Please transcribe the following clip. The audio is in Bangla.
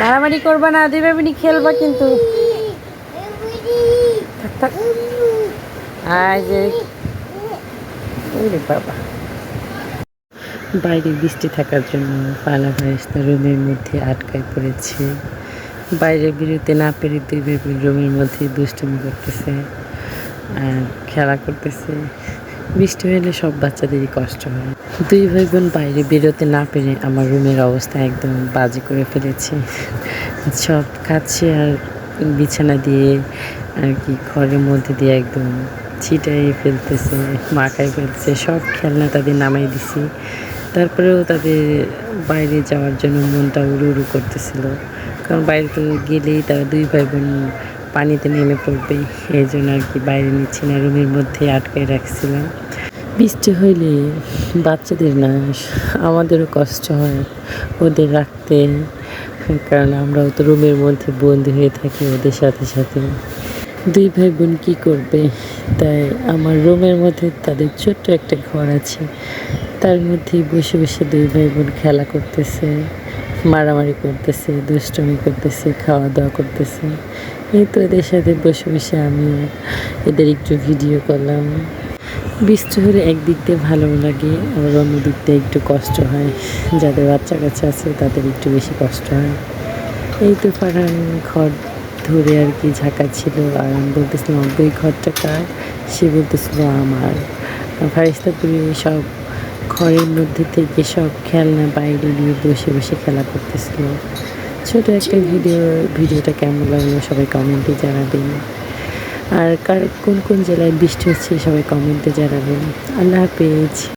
মারামারি করবা না দেবাবিনি খেলবা কিন্তু। বাইরে বৃষ্টি থাকার জন্য পালা ভাইস্তা রুমের মধ্যে আটকায় পড়েছে। বাইরে বেরোতে না পেরে দুই রুমের মধ্যে দুষ্টুমি করতেছে আর খেলা করতেছে। বৃষ্টি হলে সব বাচ্চাদেরই কষ্ট হয়। দুই ভাই বোন বাইরে বেরোতে না পেরে আমার রুমের অবস্থা একদম বাজে করে ফেলেছে। সব খাচ্ছে আর বিছানা দিয়ে আর কি ঘরের মধ্যে দিয়ে একদম ছিটাই ফেলতেছে মাখায় ফেলতেছে, সব খেলনা তাদের নামাই দিছি। তারপরেও তাদের বাইরে যাওয়ার জন্য মনটা উড়ু উড়ু করতেছিল। কারণ বাইরে তো গেলেই তারা দুই ভাই বোন পানিতে নেমে পড়বে। এই জন্য আর কি বাইরে নিচ্ছি না, রুমের মধ্যে আটকায় রাখছিলাম। বৃষ্টি হইলে বাচ্চাদের না, আমাদেরও কষ্ট হয় ওদের রাখতে, কারণ আমরাও তো রুমের মধ্যে বন্দি হয়ে থাকি ওদের সাথে সাথে। দুই ভাই বোন কী করবে? তাই আমার রুমের মধ্যে তাদের ছোট্ট একটা ঘর আছে। তার মধ্যে বসে বসে দুই ভাই বোন খেলা করতেছে, মারামারি করতেছে, দুষ্টমি করতেছে খাওয়া দাওয়া করতেছে। এই তো এদের সাথে বসে বসে আমিও এদের একটু ভিডিও করলাম। বৃষ্টি হলে একদিক দিয়ে ভালো লাগে, আবার অন্য দিক দিয়ে একটু কষ্ট হয়। যাদের বাচ্চা কাচ্চা আছে, তাদের একটু বেশি কষ্ট হয়। এই তো ফারান ঘর ধরে আর কি ঝাঁকা ছিল, আর আমি বলতেছিলাম ওই ঘরটা কার? সে বলতেছিল, আমার। ফারিস্তাপুরে সব ঘরের মধ্যে থেকে সব খেলনা বাইরে নিয়ে বসে বসে খেলা করতেছিল। ছোট একটা ভিডিও, ভিডিওটা কেমন লাগল সবাই কমেন্টে জানাবেন। আর কার, কোন কোন জেলায় বৃষ্টি হচ্ছে সবাই কমেন্টে জানাবেন। আল্লাহ হাফেজ।